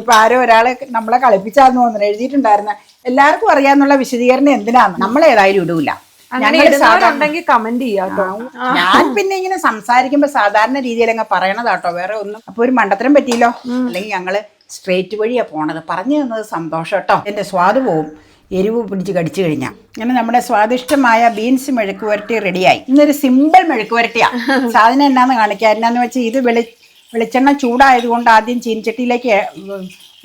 ഇപ്പൊ ആരോ ഒരാളെ നമ്മളെ കളിപ്പിച്ചാന്ന് തോന്നുന്നു എഴുതിയിട്ടുണ്ടായിരുന്ന. എല്ലാവർക്കും അറിയാന്നുള്ള വിശദീകരണം എന്തിനാന്ന്? നമ്മൾ ഏതായാലും ഇടൂല. കമന്റ് ഞാൻ പിന്നെ ഇങ്ങനെ സംസാരിക്കുമ്പോ സാധാരണ രീതിയിൽ അങ്ങ് പറയണതാട്ടോ വേറെ ഒന്നും അപ്പൊ ഒരു മണ്ടത്തരം പറ്റിയില്ലോ? അല്ലെങ്കിൽ ഞങ്ങൾ സ്ട്രേറ്റ് വഴിയാ പോണത്. പറഞ്ഞു തന്നത് സന്തോഷം കേട്ടോ. എന്റെ സ്വാദ് പോവും. എരിവ് പിടിച്ച് കടിച്ചു കഴിഞ്ഞാൽ അങ്ങനെ നമ്മുടെ സ്വാദിഷ്ടമായ ബീൻസ് മെഴുക്കുവരട്ടി റെഡിയായി ഇന്നൊരു സിമ്പിൾ മെഴുക്കുവരട്ടിയാ. സാധനം എന്നാന്ന് കാണിക്കാൻ എന്നാന്ന് വെച്ചാൽ ഇത് വെളി വെളിച്ചെണ്ണ ചൂടായതുകൊണ്ട് ആദ്യം ചീനിച്ചട്ടിയിലേക്ക്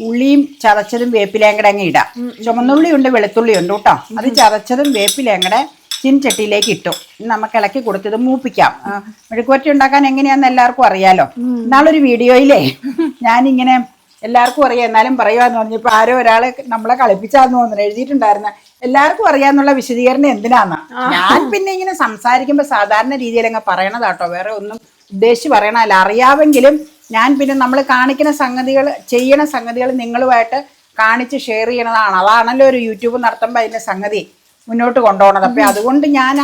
ഉള്ളിയും ചതച്ചതും വേപ്പിലയും കൂടെ അങ്ങ് ഇടാം. ചുമന്നുള്ളി ഉണ്ട് വെളുത്തുള്ളി ഉണ്ട് കേട്ടോ അത് ചതച്ചതും വേപ്പിലയും കൂടെ ചീനിച്ചട്ടിയിലേക്ക് ഇട്ടു. നമുക്ക് ഇളക്കി കൊടുത്തത് മൂപ്പിക്കാം. മെഴുക്കുവരട്ടി ഉണ്ടാക്കാൻ എങ്ങനെയാന്ന് എല്ലാവർക്കും അറിയാലോ. എന്നാളൊരു വീഡിയോയിലേ ഞാനിങ്ങനെ എല്ലാവർക്കും അറിയാം. എന്നാലും പറയുവാന്ന് പറഞ്ഞപ്പോ ആരോ ഒരാളെ നമ്മളെ കളിപ്പിച്ചാന്ന് തോന്നുന്നു. എഴുതിയിട്ടുണ്ടായിരുന്ന എല്ലാവർക്കും അറിയാന്നുള്ള വിശദീകരണം എന്തിനാന്ന്? ഞാൻ പിന്നെ ഇങ്ങനെ സംസാരിക്കുമ്പോ സാധാരണ രീതിയിൽ അങ്ങ് പറയണതാട്ടോ. വേറെ ഒന്നും ഉദ്ദേശിച്ച് പറയണമല്ല അറിയാമെങ്കിലും ഞാൻ പിന്നെ നമ്മൾ കാണിക്കുന്ന സംഗതികൾ ചെയ്യണ സംഗതികൾ നിങ്ങളുമായിട്ട് കാണിച്ച് ഷെയർ ചെയ്യണതാണ്. അതാണല്ലോ ഒരു യൂട്യൂബ് നടത്തുമ്പോൾ അതിന്റെ സംഗതി മുന്നോട്ട് കൊണ്ടുപോകണത് അപ്പം അതുകൊണ്ട് ഞാൻ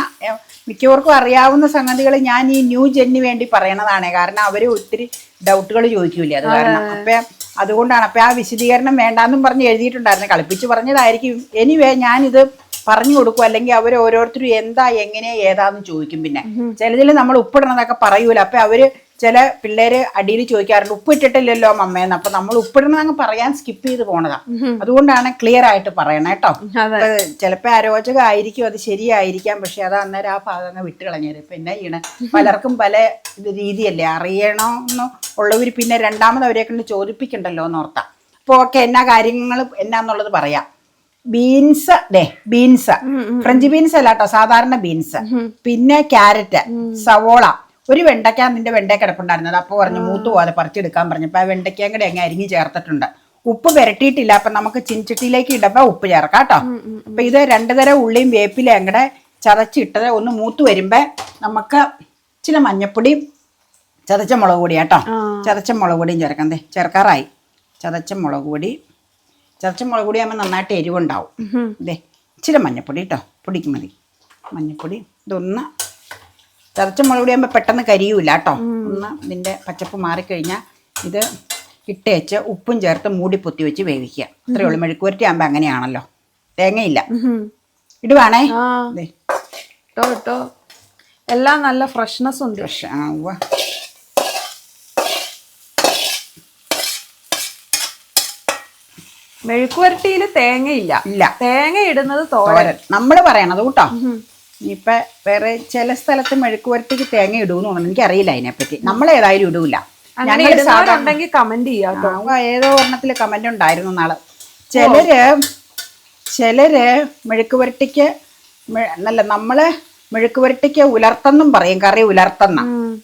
മിക്കവർക്കും അറിയാവുന്ന സംഗതികൾ ഞാൻ ഈ ന്യൂ ജെന്നിന് വേണ്ടി പറയണതാണ്. കാരണം അവർ ഒത്തിരി ഡൗട്ടുകൾ ചോദിക്കൂലേ അത് കാരണം. അപ്പം അതുകൊണ്ടാണ്. അപ്പം ആ വിശദീകരണം വേണ്ടാന്നും പറഞ്ഞ് എഴുതിയിട്ടുണ്ടായിരുന്നു. കളിപ്പിച്ച് പറഞ്ഞതായിരിക്കും. എനിവേ ഞാനിത് പറഞ്ഞു കൊടുക്കും അല്ലെങ്കിൽ അവർ ഓരോരുത്തരും എന്താ എങ്ങനെ ഏതാന്ന് ചോദിക്കും പിന്നെ. ചിലതിൽ നമ്മൾ ഉപ്പിടണതൊക്കെ പറയൂല. അപ്പൊ അവർ ചില പിള്ളേര് അടിയിൽ ചോദിക്കാറുണ്ട് ഉപ്പിട്ടിട്ടില്ലല്ലോ മമ്മേന്ന് അപ്പൊ നമ്മൾ ഉപ്പിടണതങ്ങ് പറയാൻ സ്കിപ്പ് ചെയ്ത് പോണതാ. അതുകൊണ്ടാണ് ക്ലിയർ ആയിട്ട് പറയണേ കേട്ടോ. ചിലപ്പോ അരോചകമായിരിക്കും അത് ശരിയായിരിക്കാം. പക്ഷെ അത് അന്നേരം ആ ഭാഗം അങ്ങ് വിട്ട് കളഞ്ഞത് പിന്നെ ഇണ ചെയ്യണ? പലർക്കും പല രീതിയല്ലേ. അറിയണമെന്ന് ഉള്ളവർ പിന്നെ രണ്ടാമത് അവരെ കൊണ്ട് ചോദിപ്പിക്കണ്ടല്ലോ എന്ന് ഓർത്താ. അപ്പൊ ഓക്കെ എന്നാ കാര്യങ്ങൾ എന്നാന്നുള്ളത് പറയാം. ബീൻസ് ദേ ബീൻസ്. ഫ്രഞ്ച് ബീൻസ് അല്ല കേട്ടോ സാധാരണ ബീൻസ്. പിന്നെ ക്യാരറ്റ് സവോള. ഒരു വെണ്ടയ്ക്ക നിന്റെ വെണ്ടയ്ക്ക കിടപ്പുണ്ടായിരുന്നത്. അപ്പൊ പറഞ്ഞു മൂത്തു പോകാതെ പറിച്ചെടുക്കാൻ പറഞ്ഞപ്പോ ആ വെണ്ടയ്ക്കയും കൂടെ അങ്ങ് അരിഞ്ഞ് ചേർത്തിട്ടുണ്ട്. ഉപ്പ് പുരട്ടിയിട്ടില്ല അപ്പൊ നമുക്ക് ചിൻചട്ടിയിലേക്ക് ഇടപ്പോ ഉപ്പ് ചേർക്കാം കേട്ടോ. അപ്പൊ ഇത് രണ്ടു തരം ഉള്ളിയും വേപ്പിലയും അങ്ങടെ ചതച്ചിട്ടത് ഒന്ന് മൂത്ത് വരുമ്പോ നമുക്ക് ചില മഞ്ഞപ്പൊടിയും ചതച്ച മുളക് പൊടി കേട്ടോ. ചതച്ച മുളക് പൊടിയും ചേർക്കാം. ചേർക്കാറായി. ചതച്ച മുളക് പൊടി. ചതച്ച മുളക് പൊടി ആകുമ്പോൾ നന്നായിട്ട് എരിവുണ്ടാവും. ദേ ഇച്ചിരി മഞ്ഞപ്പൊടി കേട്ടോ പൊടിക്ക് മതി. മഞ്ഞപ്പൊടി ഇതൊന്ന് ചതച്ച മുളക് പൊടി ആകുമ്പോൾ പെട്ടെന്ന് കരിയൂല കേട്ടോ ഒന്ന് ഇതിന്റെ പച്ചപ്പ് മാറിക്കഴിഞ്ഞാൽ ഇത് ഇട്ടേച്ച് ഉപ്പും ചേർത്ത് മൂടി പൊത്തി വെച്ച് വേവിക്കുക. അത്രയേ ഉള്ളൂ. മെഴുക്കുവരട്ടി ആകുമ്പോൾ അങ്ങനെയാണല്ലോ. തേങ്ങയില്ല. ഇടുവാണേ? ഇട്ടോ ഇട്ടോ. എല്ലാം നല്ല ഫ്രഷ്നെസ് ഉണ്ട്. ഫ്രഷ് ആ മെഴുക്കുവരട്ടിയിൽ തേങ്ങയില്ല. ഇല്ല. തേങ്ങ ഇടുന്നത് തോരൻ. നമ്മൾ പറയണത് കൂട്ടോ. ഇനിയിപ്പൊ വേറെ ചില സ്ഥലത്ത് മെഴുക്കുവരട്ടിക്ക് തേങ്ങ ഇടൂന്ന് തോന്നുന്നു. എനിക്കറിയില്ല അതിനെപ്പറ്റി. നമ്മൾ ഏതായാലും ഇടൂല ഞങ്ങൾ കമന്റ് ചെയ്യാം ഏതോ ഒരെണ്ണത്തിൽ കമന്റ് ഉണ്ടായിരുന്നു നാളെ. ചിലര് ചിലര് മെഴുക്കുവരട്ടിക്ക് അല്ല നല്ല നമ്മൾ മെഴുക്കുവരട്ടിക്ക് ഉലർത്തെന്നും പറയും. കറി ഉലർത്തെന്ന.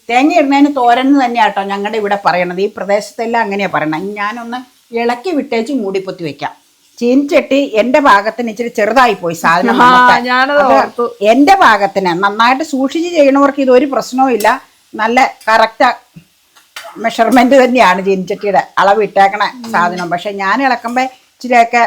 തേങ്ങ ഇടുന്നതിന് തോരൻ തന്നെയാട്ടോ ഞങ്ങളുടെ ഇവിടെ പറയണത്. ഈ പ്രദേശത്തെല്ലാം അങ്ങനെയാ പറയണത്. ഞാനൊന്ന് ഇളക്കി വിട്ടേച്ച് മൂടിപ്പൊത്തി വെക്കാം. ചീനിച്ചട്ടി എന്റെ ഭാഗത്തിന് ഇച്ചിരി ചെറുതായി പോയി സാധനം അത് എന്റെ ഭാഗത്തിന് നന്നായിട്ട് സൂക്ഷിച്ച് ചെയ്യണവർക്ക് ഇതൊരു പ്രശ്നവും ഇല്ല. നല്ല കറക്റ്റ് മെഷർമെന്റ് തന്നെയാണ് ചീനിച്ചട്ടിയുടെ അളവ് ഇട്ടേക്കണ സാധനം. പക്ഷെ ഞാൻ ഇളക്കുമ്പോൾ ഇച്ചിരിയൊക്കെ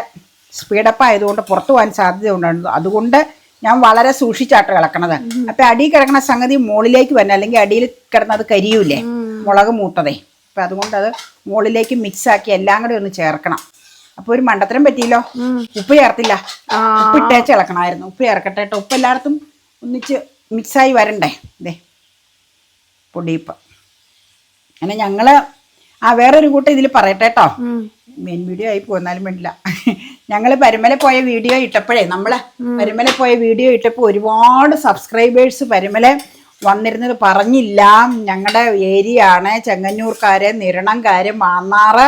സ്പീഡപ്പ് ആയതുകൊണ്ട് പുറത്തു പോകാൻ സാധ്യത ഉണ്ടായിരുന്നു അതുകൊണ്ട് ഞാൻ വളരെ സൂക്ഷിച്ചാട്ടോ ഇളക്കണത്. അപ്പൊ അടിയിൽ കിടക്കണ സംഗതി മുകളിലേക്ക് വരണം അല്ലെങ്കിൽ അടിയിൽ കിടന്നത് കരിയൂലേ. മുളക് മൂത്തതേ. അപ്പൊ അതുകൊണ്ട് അത് മുകളിലേക്ക് മിക്സാക്കി എല്ലാം കൂടി ഒന്ന് ചേർക്കണം. അപ്പോൾ ഒരു മണ്ടത്തരം പറ്റിയല്ലോ? ഉപ്പ് ചേർത്തില്ല. ഉപ്പ് ഇട്ടേച്ച് ഇളക്കണമായിരുന്നു ഉപ്പ് ചേർക്കട്ടെ കേട്ടോ. ഉപ്പ് എല്ലായിടത്തും ഒന്നിച്ച് മിക്സായി വരണ്ടേ? ദേ പൊടിയിപ്പ്. അങ്ങനെ ഞങ്ങൾ ആ വേറൊരു കൂട്ടം ഇതിൽ പറയട്ടെ കേട്ടോ. മെയിൻ വീഡിയോ ആയി പോന്നാലും വേണ്ടില്ല. ഞങ്ങൾ പരുമല പോയ വീഡിയോ ഇട്ടപ്പോഴേ നമ്മൾ പരുമല പോയ വീഡിയോ ഇട്ടപ്പോൾ ഒരുപാട് സബ്സ്ക്രൈബേഴ്സ് പരുമല വന്നിരുന്നത് പറഞ്ഞില്ല. ഞങ്ങളുടെ ഏരിയ ആണ് ചെങ്ങന്നൂർക്കാര് നിരണംകാര് മാന്നാറ്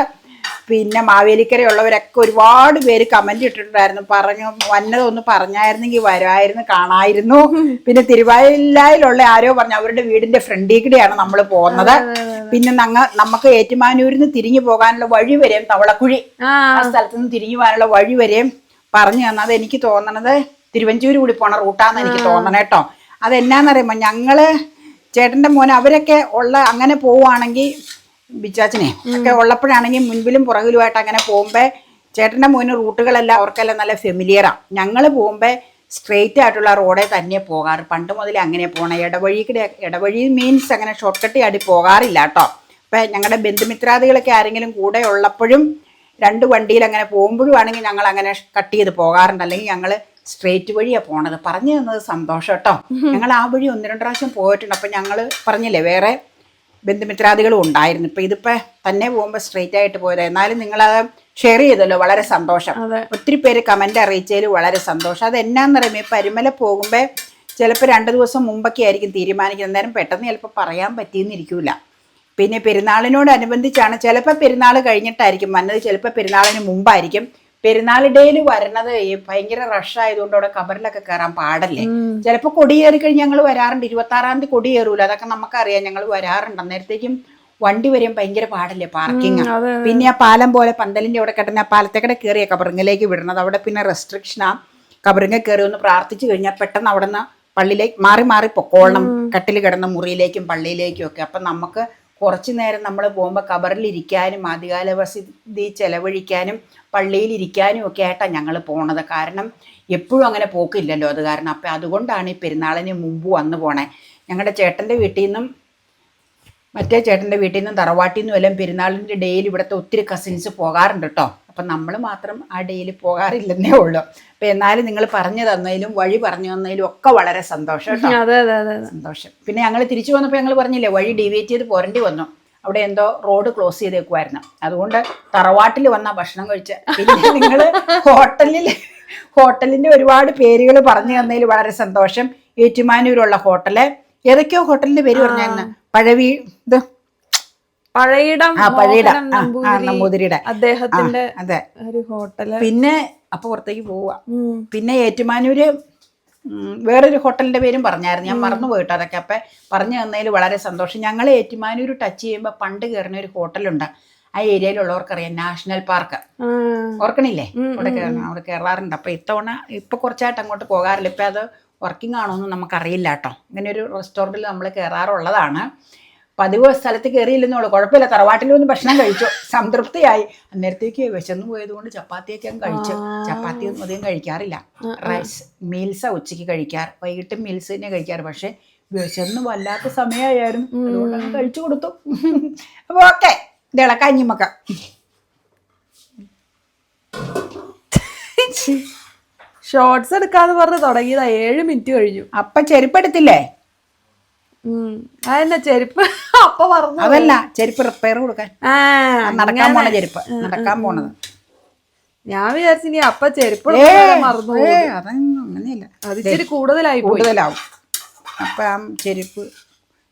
പിന്നെ മാവേലിക്കരയുള്ളവരൊക്കെ ഒരുപാട് പേര് കമന്റ് ഇട്ടിട്ടുണ്ടായിരുന്നു. പറഞ്ഞു വന്നതൊന്ന് പറഞ്ഞായിരുന്നെങ്കിൽ വരുമായിരുന്നു കാണായിരുന്നു. പിന്നെ തിരുവല്ലയിലുള്ള ആരോ പറഞ്ഞു അവരുടെ വീടിന്റെ ഫ്രണ്ടിൽ കൂടെയാണ് നമ്മൾ പോകുന്നത് പിന്നെ ഞങ്ങ നമുക്ക് ഏറ്റുമാനൂരിൽ നിന്ന് തിരിഞ്ഞു പോകാനുള്ള വഴി വരെയും തവളക്കുഴി ആ. സ്ഥലത്തു നിന്ന് തിരിഞ്ഞു പോകാനുള്ള വഴി വരെയും പറഞ്ഞു തന്നത് എനിക്ക് തോന്നണത് തിരുവഞ്ചൂര് കൂടി പോണ റൂട്ടാന്ന് എനിക്ക് തോന്നണേ കേട്ടോ ഞങ്ങൾ ചേട്ടന്റെ മോൻ അവരൊക്കെ ഉള്ള അങ്ങനെ പോവുകയാണെങ്കിൽ ബിച്ചാച്ചനെ ഒക്കെ ഉള്ളപ്പോഴാണെങ്കിൽ മുൻപിലും പുറകിലുമായിട്ട് അങ്ങനെ പോകുമ്പോൾ ചേട്ടന്റെ മോന് റൂട്ടുകളെല്ലാം അവർക്കെല്ലാം നല്ല ഫെമിലിയറാണ് ഞങ്ങൾ പോകുമ്പോൾ സ്ട്രെയിറ്റ് ആയിട്ടുള്ള റോഡേ തന്നെ പോകാറ്. പണ്ട് മുതലേ അങ്ങനെ പോകണം ഇടവഴിക്കിടെ ഇടവഴി മീൻസ് അങ്ങനെ ഷോർട്ട് കട്ട് ആടി പോകാറില്ല കേട്ടോ. അപ്പം ഞങ്ങളുടെ ബന്ധുമിത്രാദികളൊക്കെ ആരെങ്കിലും കൂടെ ഉള്ളപ്പോഴും രണ്ട് വണ്ടിയിൽ അങ്ങനെ പോകുമ്പോഴും ആണെങ്കിൽ ഞങ്ങൾ അങ്ങനെ കട്ട് ചെയ്ത് പോകാറുണ്ട്. അല്ലെങ്കിൽ ഞങ്ങൾ സ്ട്രേറ്റ് വഴിയാണ് പോണത്. പറഞ്ഞു തന്നത് സന്തോഷം കേട്ടോ. ഞങ്ങൾ ആ വഴി ഒന്ന് രണ്ട് പ്രാവശ്യം പോയിട്ടുണ്ട്. അപ്പം ഞങ്ങൾ പറഞ്ഞില്ലേ വേറെ ബന്ധുമിത്രാദികളും ഉണ്ടായിരുന്നു. ഇപ്പം ഇതിപ്പോ തന്നെ പോകുമ്പോൾ സ്ട്രേറ്റ് ആയിട്ട് പോയത്. എന്നാലും നിങ്ങളത് ഷെയർ ചെയ്തല്ലോ വളരെ സന്തോഷം. ഒത്തിരി പേര് കമന്റ് അറിയിച്ചതിൽ വളരെ സന്തോഷം. അത് എന്നാന്ന് പറയുമ്പോൾ ഈ പരിമല പോകുമ്പോൾ ചിലപ്പോൾ രണ്ട് ദിവസം മുമ്പൊക്കെ ആയിരിക്കും തീരുമാനിക്കുന്നത്. അന്നേരം പെട്ടെന്ന് ചിലപ്പോൾ പറയാൻ പറ്റിയെന്നിരിക്കില്ല പിന്നെ പെരുന്നാളിനോടനുബന്ധിച്ചാണ് ചിലപ്പോൾ പെരുന്നാൾ കഴിഞ്ഞിട്ടായിരിക്കും. വന്നത് ചിലപ്പോൾ പെരുന്നാളിന് മുമ്പായിരിക്കും. പെരുന്നാൾ ഡേയിൽ വരണത് ഈ ഭയങ്കര റഷ് ആയതുകൊണ്ട് അവിടെ കബറിലൊക്കെ കയറാൻ പാടല്ലേ? ചിലപ്പോൾ കൊടിയേറി കഴിഞ്ഞ് ഞങ്ങൾ വരാറുണ്ട്. ഇരുപത്തി ആറാം തീയതി കൊടിയേറൂല അതൊക്കെ നമുക്കറിയാം. ഞങ്ങൾ വരാറുണ്ട്. അന്നേരത്തേക്കും വണ്ടി വരും. ഭയങ്കര പാടല്ലേ പാർക്കിംഗ് പിന്നെ ആ പാലം പോലെ പന്തലിന്റെ അവിടെ കിട്ടുന്ന ആ പാലത്തേക്കടെ കയറിയ കബറിങ്ങിലേക്ക് വിടുന്നത് അവിടെ പിന്നെ റെസ്ട്രിക്ഷൻ ആ. കബറിങ്ങ കയറി ഒന്ന് പ്രാർത്ഥിച്ചു കഴിഞ്ഞാൽ പെട്ടെന്ന് അവിടെ നിന്ന് പള്ളിയിലേക്ക് മാറി മാറി പൊക്കോളണം. കട്ടിൽ കിടന്ന മുറിയിലേക്കും പള്ളിയിലേക്കും ഒക്കെ. അപ്പം നമുക്ക് കുറച്ച് നേരം നമ്മൾ പോകുമ്പോൾ കബറിലിരിക്കാനും ആദ്യകാല വസതി ചെലവഴിക്കാനും പള്ളിയിലിരിക്കാനും ഒക്കെ ആയിട്ടാണ് ഞങ്ങൾ പോണത്. കാരണം എപ്പോഴും അങ്ങനെ പോക്കില്ലല്ലോ. അത് കാരണം അപ്പം അതുകൊണ്ടാണ് ഈ പെരുന്നാളിന് മുമ്പ് വന്നു പോണേ. ഞങ്ങളുടെ ചേട്ടന്റെ വീട്ടിൽ നിന്നും മറ്റേ ചേട്ടന്റെ വീട്ടിൽ നിന്നും തറവാട്ടിൽ നിന്നും എല്ലാം പെരുന്നാളിന്റെ ഡേയിൽ ഇവിടുത്തെ ഒത്തിരി കസിൻസ് പോകാറുണ്ട് കേട്ടോ അപ്പം നമ്മൾ മാത്രം ആ ഡേയിൽ പോകാറില്ലെന്നേ ഉള്ളൂ. അപ്പം എന്നാലും നിങ്ങൾ പറഞ്ഞു തന്നതിലും വഴി പറഞ്ഞു തന്നതിലും ഒക്കെ വളരെ സന്തോഷം സന്തോഷം. പിന്നെ ഞങ്ങൾ തിരിച്ചു വന്നപ്പോൾ ഞങ്ങൾ പറഞ്ഞില്ലേ വഴി ഡിവേറ്റ് ചെയ്ത് പോരേണ്ടി വന്നു. അവിടെ എന്തോ റോഡ് ക്ലോസ് ചെയ്തേക്കുമായിരുന്നു അതുകൊണ്ട് തറവാട്ടിൽ വന്ന ഭക്ഷണം കഴിച്ച്. പിന്നെ നിങ്ങൾ ഹോട്ടലിൽ ഹോട്ടലിന്റെ ഒരുപാട് പേരുകൾ പറഞ്ഞു തന്നതിൽ വളരെ സന്തോഷം. ഏറ്റുമാനൂരുള്ള ഹോട്ടൽ. ഏതൊക്കെയോ ഹോട്ടലിന്റെ പേര് പറഞ്ഞായിരുന്നു. പഴവി ഇത് പഴയിടം പഴയിടം. നമ്പൂതിരിയുടെ. അദ്ദേഹത്തിന്റെ അതെ. ഒരു ഹോട്ടൽ. പിന്നെ അപ്പൊ പുറത്തേക്ക് പോവുക പിന്നെ ഏറ്റുമാനൂര് വേറൊരു ഹോട്ടലിന്റെ പേരും പറഞ്ഞായിരുന്നു. ഞാൻ മറന്നു പോയിട്ട് അതൊക്കെ. അപ്പൊ പറഞ്ഞു തന്നതിൽ വളരെ സന്തോഷം. ഞങ്ങൾ ഏറ്റുമാനൂർ ടച്ച് ചെയ്യുമ്പോൾ പണ്ട് കയറുന്ന ഒരു ഹോട്ടലുണ്ട്. ആ ഏരിയയിലുള്ളവർക്കറിയാം നാഷണൽ പാർക്ക്. ഓർക്കണില്ലേ? അവിടെ കയറണം അവിടെ കയറാറുണ്ട് അപ്പൊ ഇത്തവണ ഇപ്പൊ കുറച്ചായിട്ട് അങ്ങോട്ട് പോകാറില്ല. ഇപ്പൊ അത് വർക്കിംഗ് ആണോ എന്ന് നമുക്കറിയില്ല കേട്ടോ. ഇങ്ങനെ ഒരു റെസ്റ്റോറന്റിൽ നമ്മൾ കയറാറുള്ളതാണ് പതിവ് സ്ഥലത്ത് കയറിയില്ലെന്നുള്ളൂ കുഴപ്പമില്ല. തറവാട്ടിൽ വന്ന് ഭക്ഷണം കഴിച്ചു. സംതൃപ്തിയായി. അന്നേരത്തേക്ക് വിശന്നു പോയതുകൊണ്ട് ചപ്പാത്തിയൊക്കെ ഞാൻ കഴിച്ചു. ചപ്പാത്തി ഒന്നും അധികം കഴിക്കാറില്ല. റൈസ് മീൽസാ ഉച്ചയ്ക്ക് കഴിക്കാറ്. വൈകിട്ട് മീൽസ് തന്നെ കഴിക്കാറ്. പക്ഷേ വിശന്ന് വല്ലാത്ത സമയമായിരുന്നു അതുകൊണ്ടങ്ങ് കഴിച്ചു കൊടുത്തു. അപ്പോൾ ഓക്കെ. ഇളക്കാഞ്ഞിമ്മക്ക ഇളക്കാം ഷോർട്സ് എടുക്കാന്ന് പറഞ്ഞ് തുടങ്ങിയതാ. ഏഴ് മിനിറ്റ് കഴിഞ്ഞു. അപ്പൊ ചെരുപ്പെടുത്തില്ലേ. അതെന്നെ ചെരുപ്പ്? അപ്പ പറഞ്ഞു അതല്ല ചെരുപ്പ് റിപ്പയർ കൊടുക്കാൻ. നടക്കാൻ പോണ ചെരുപ്പ്. നടക്കാൻ പോണത്. ഞാൻ വിചാരിച്ചു നീ അപ്പ ചെരുപ്പ് മറന്നു ഏ, അതൊന്നും അങ്ങനെയല്ല. അത് ഇച്ചിരി കൂടുതലായി കൂടുതലാവും. അപ്പൊ ആ ചെരുപ്പ്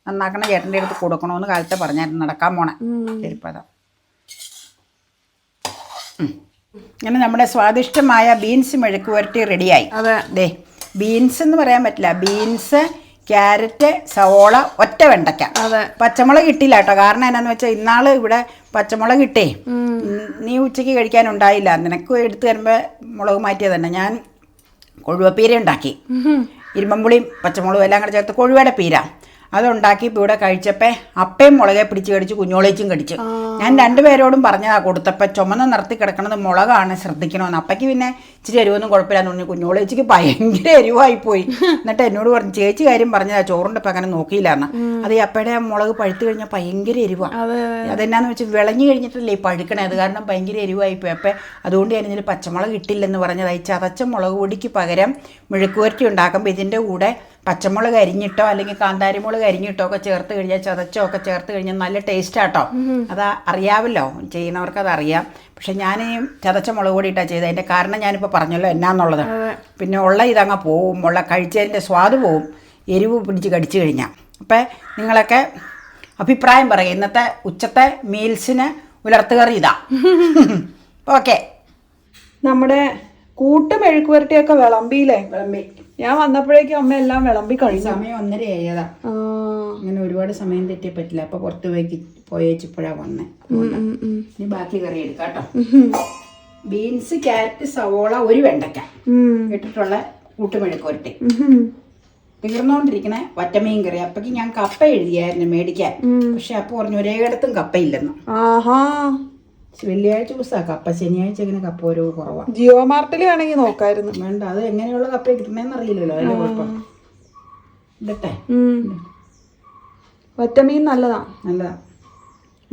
നന്നാക്കണ ചേട്ടന്റെ അടുത്ത് കൊടുക്കണമെന്ന് കാലത്തെ പറഞ്ഞായിരുന്നു നടക്കാൻ പോണേ. ചെരുപ്പ് അതാ. അങ്ങനെ നമ്മുടെ സ്വാദിഷ്ടമായ ബീൻസ് മെഴുക്ക് പുരട്ടി റെഡിയായി അതെ. ബീൻസ് എന്ന് പറയാൻ പറ്റില്ല. ബീൻസ് ക്യാരറ്റ് സവോള ഒറ്റ വെണ്ടയ്ക്ക. പച്ചമുളക് കിട്ടില്ല കേട്ടോ. കാരണം എന്നാന്ന് വെച്ചാൽ ഇന്നാൾ ഇവിടെ പച്ചമുളക് കിട്ടേ. നീ ഉച്ചയ്ക്ക് കഴിക്കാനുണ്ടായില്ല നിനക്ക് എടുത്തു തരുമ്പോൾ മുളക് മാറ്റിയത് തന്നെ. ഞാൻ കൊഴുവപ്പീര ഉണ്ടാക്കി. ഇരുമ്പമ്പുളിയും പച്ചമുളകും എല്ലാം കൂടെ ചേർത്ത് കൊഴുവയുടെ പീര. അതുണ്ടാക്കി ഇപ്പോൾ ഇവിടെ കഴിച്ചപ്പോൾ അപ്പയും മുളകെ പിടിച്ച് കടിച്ച് കുഞ്ഞോളേച്ചും കടിച്ചു. ഞാൻ രണ്ടുപേരോടും പറഞ്ഞതാ കൊടുത്തപ്പോൾ ചുമന്ന് നിർത്തി കിടക്കണത് മുളകാണ് ശ്രദ്ധിക്കണമെന്ന് അപ്പയ്ക്ക് പിന്നെ ഇച്ചിരി എരിവൊന്നും കുഴപ്പമില്ലാന്ന് പറഞ്ഞു കുഞ്ഞോളേച്ചിക്ക് ഭയങ്കര എരിവായി പോയി. എന്നിട്ട് എന്നോട് പറഞ്ഞു ചേച്ചി കാര്യം പറഞ്ഞതാ ചോറിന്റെ ഇപ്പം അങ്ങനെ നോക്കിയില്ലാന്ന്. അത് ഈ അപ്പയുടെ മുളക് പഴുത്തു കഴിഞ്ഞാൽ ഭയങ്കര എരിവാണ് അതെ അതെന്നാന്ന് വെച്ചാൽ വിളഞ്ഞു കഴിഞ്ഞിട്ടല്ലേ ഈ പഴുക്കണേ? അത് കാരണം ഭയങ്കര എരിവായി പോയി. അപ്പം അതുകൊണ്ട് ഞാൻ ഇതിൽ പച്ചമുളക് ഇട്ടില്ലെന്ന് പറഞ്ഞത്. ഈ ചതച്ച മുളക് പൊടിക്ക് പകരം മെഴുക്കുവരട്ടി ഉണ്ടാക്കുമ്പോൾ ഇതിന്റെ കൂടെ പച്ചമുളക് അരിഞ്ഞിട്ടോ അല്ലെങ്കിൽ കാന്താരിമുളക് അരിഞ്ഞിട്ടോ ഒക്കെ ചേർത്ത് കഴിഞ്ഞാൽ ചതച്ചോ ഒക്കെ ചേർത്ത് കഴിഞ്ഞാൽ നല്ല ടേസ്റ്റാട്ടോ അത് അറിയാവല്ലോ ചെയ്യുന്നവർക്ക് അത് അറിയാം. പക്ഷെ ഞാൻ ഈ ചതച്ച മുളക് പൊടി ഇട്ടാണ് ചെയ്തത്. അതിന്റെ കാരണം ഞാനിപ്പോൾ പറഞ്ഞല്ലോ എന്നാന്നുള്ളത്. പിന്നെ ഉള്ള ഇതങ്ങ് പോവും ഉള്ള കഴിച്ചതിന്റെ സ്വാദ് പോവും എരിവ് പിടിച്ച് കടിച്ചു കഴിഞ്ഞാൽ അപ്പം നിങ്ങളൊക്കെ അഭിപ്രായം പറയും. ഇന്നത്തെ ഉച്ചത്തെ മീൽസിന് ഉലർത്തുകറി ഇതാ. ഓക്കെ. നമ്മുടെ കൂട്ട് മെഴുക്കുവരട്ടിയൊക്കെ വിളമ്പിയില്ലേ ഞാൻ വന്നപ്പോഴേക്കും അമ്മ എല്ലാം വിളമ്പി കഴിഞ്ഞു. സമയം ഒന്നര ആയതാ. അങ്ങനെ ഒരുപാട് സമയം തെറ്റിയ പറ്റില്ല. അപ്പൊ പുറത്തു പോയി പോയേച്ചിപ്പോഴാ വന്നേ. ഇനി ബാക്കി കറി എടുക്കാട്ടോ കേട്ടോ. ബീൻസ് ക്യാരറ്റ് സവോള ഒരു വെണ്ടയ്ക്ക ഇട്ടിട്ടുള്ള കൂട്ടുമെഴുക്ക് പുരട്ടി ഉം. തീർന്നുകൊണ്ടിരിക്കണ വറ്റമീൻ കറി. അപ്പക്ക് ഞാൻ കപ്പ എഴുതിയായിരുന്നു മേടിക്കാൻ. പക്ഷെ അപ്പൊ പറഞ്ഞു ഒരേയിടത്തും കപ്പയില്ലെന്ന്. ആഹാ. വെള്ളിയാഴ്ച ദിവസമാണ് കപ്പ ശനിയാഴ്ച ഇങ്ങനെ കപ്പ ഓരോ കുറവാണ് ജിയോ മാർട്ടിൽ വേണമെങ്കിൽ നോക്കായിരുന്നു. വേണ്ട അത് എങ്ങനെയുള്ള കപ്പ കിട്ടണമെന്ന് അറിയില്ലല്ലോ അതിന്റെ കുഴപ്പം. ഇടട്ടെ. ഒറ്റമീൻ നല്ലതാ. നല്ലതാ.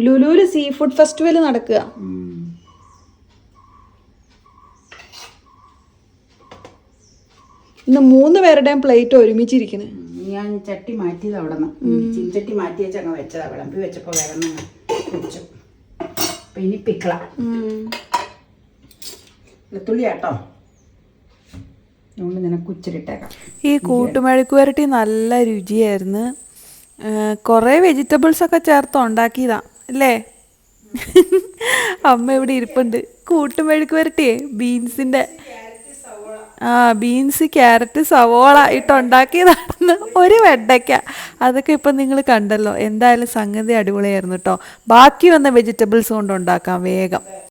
ലുലൂര് സീ ഫുഡ് ഫെസ്റ്റിവൽ നടക്കുക. ഇന്ന് മൂന്ന് പേരുടെയും പ്ലേറ്റ് ഒരുമിച്ചിരിക്കുന്നു. ഞാൻ ചട്ടി മാറ്റിയത് അവിടെ നിന്ന്. ചീൻചട്ടി മാറ്റി വെച്ചങ്ങ് വെച്ചതാ വിളമ്പി വെച്ചപ്പോ വേറെ കുടിച്ചു. അപ്പം ഇനി പിക്കള. വെളുത്തുള്ളി ആട്ടോ അതുകൊണ്ട് നിനക്ക് ഉച്ചരിട്ടേക്കാം. ഈ കൂട്ടുമെഴുക്ക് വരട്ടി നല്ല രുചിയായിരുന്നു. കുറേ വെജിറ്റബിൾസ് ഒക്കെ ചേർത്ത് ഉണ്ടാക്കിയതാ അല്ലേ? അമ്മ ഇവിടെ ഇരിപ്പുണ്ട്. കൂട്ടുമെഴുക്ക് വരട്ടിയേ ബീൻസിന്റെ ആ ബീൻസ് ക്യാരറ്റ് സവോള ഇട്ടുണ്ടാക്കിയതാണ് ഒരു വെണ്ടയ്ക്ക. അതൊക്കെ ഇപ്പം നിങ്ങൾ കണ്ടല്ലോ. എന്തായാലും സംഗതി അടിപൊളിയായിരുന്നു കേട്ടോ ബാക്കി വന്ന വെജിറ്റബിൾസ് കൊണ്ട് ഉണ്ടാക്കാം വേഗം.